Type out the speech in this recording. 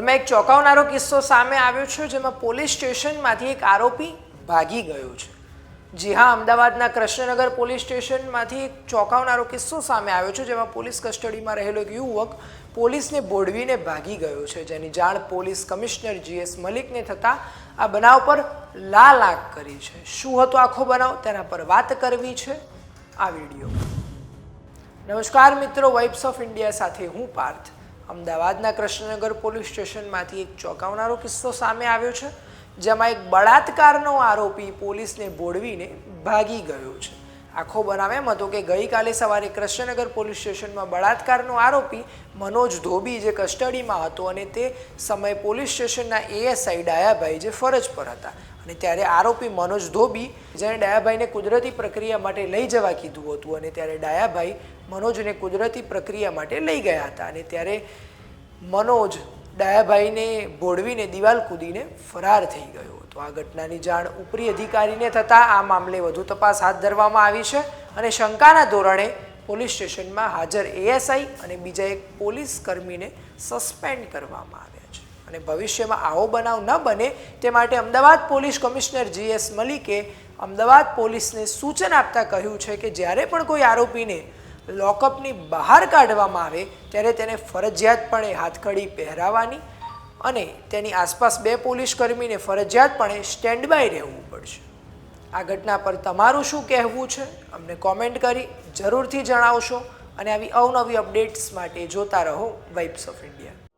હાલમાં એક ચોંકાવનારો કિસ્સો સામે આવ્યો છે, જેમાં પોલીસ સ્ટેશનમાંથી એક આરોપી ભાગી ગયો છે. જી હા, અમદાવાદના કૃષ્ણનગર પોલીસ સ્ટેશનમાંથી એક ચોંકાવનારો કિસ્સો સામે આવ્યો છે, જેમાં પોલીસ કસ્ટડીમાં રહેલો એક યુવક પોલીસને બોડવીને ભાગી ગયો છે. જેની જાણ પોલીસ કમિશનર જીએસ મલિકને થતાં આ બનાવ પર લાલ આંખ કરી છે. શું હતો આખો બનાવ? તેના પર વાત કરવી છે આ વીડિયો. નમસ્કાર મિત્રો વાઇબ્સ ઓફ ઇન્ડિયા સાથે હું પાર્થ. અમદાવાદના કૃષ્ણનગર પોલીસ સ્ટેશનમાંથી એક ચોંકાવનારો કિસ્સો સામે આવ્યો છે, જેમાં એક બળાત્કારનો આરોપી પોલીસને બોળવીને ભાગી ગયો છે. આખો બનાવ એમ હતો કે ગઈકાલે સવારે કૃષ્ણનગર પોલીસ સ્ટેશનમાં બળાત્કારનો આરોપી મનોજ ધોબી જે કસ્ટડીમાં હતો અને તે સમયે પોલીસ સ્ટેશનના એએસઆઈ ડાયાભાઈ જે ફરજ પર હતા. અને ત્યારે આરોપી મનોજ ધોબી, જેણે ડાયાભાઈને કુદરતી પ્રક્રિયા માટે લઈ જવા કીધું હતું અને ત્યારે ડાયાભાઈ મનોજને કુદરતી પ્રક્રિયા માટે લઈ ગયા હતા. અને ત્યારે મનોજ ડાયાભાઈને ભોળવીને દિવાલ કૂદીને ફરાર થઈ ગયો હતો. આ ઘટનાની જાણ ઉપરી અધિકારીને થતાં આ મામલે વધુ તપાસ હાથ ધરવામાં આવી છે અને શંકાના ધોરણે પોલીસ સ્ટેશનમાં હાજર એએસઆઈ અને બીજા એક પોલીસ કર્મીને સસ્પેન્ડ કરવામાં આવ્યા છે. અને ભવિષ્યમાં આવો બનાવ ન બને તે માટે અમદાવાદ પોલીસ કમિશનર જીએસ મલિકે અમદાવાદ પોલીસને સૂચન આપતા કહ્યું છે કે જ્યારે પણ કોઈ આરોપીને લોકઅપની બહાર કાઢવામાં આવે ત્યારે તેને ફરજિયાતપણે હાથકડી પહેરાવાની અને તેની આસપાસ બે પોલીસ કર્મીને ફરજિયાતપણે સ્ટેન્ડ બાય રહેવું પડશે. આ ઘટના પર તમારું શું કહેવું છે? અમને કોમેન્ટ કરી, જરૂરથી જણાવશો અને આવી અવનવી અપડેટ્સ માટે જોતા રહો વાઇબ્સ ઓફ ઇન્ડિયા